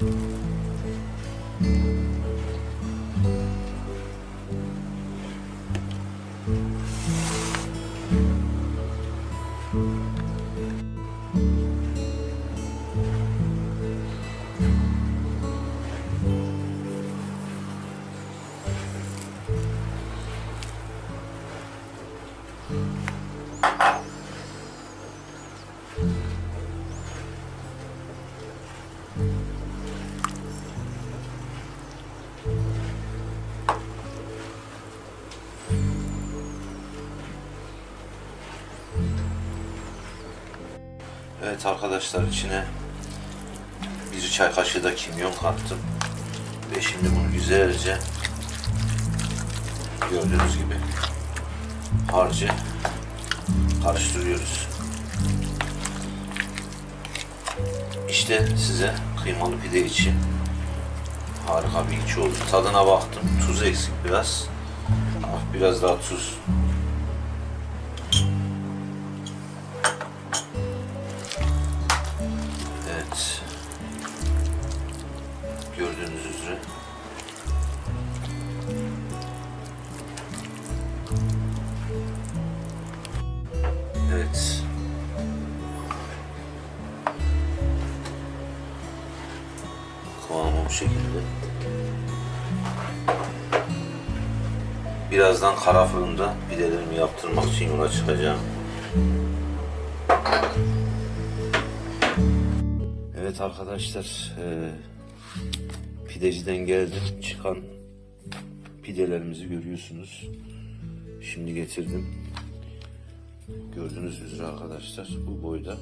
Thank you. Evet arkadaşlar içine bir çay kaşığı da kimyon kattım. Ve şimdi bunu güzelce gördüğünüz gibi harcı karıştırıyoruz. İşte size kıymalı pide için harika bir iç oldu. Tadına baktım. Tuz eksik biraz. Biraz daha tuz Evet. Kıvamı bu şekilde. Birazdan kara fırında pidelerimi yaptırmak için yola çıkacağım. Evet arkadaşlar, eee, pideciden geldim. Çıkan pidelerimizi görüyorsunuz. Şimdi getirdim. Gördüğünüz üzere arkadaşlar bu boyda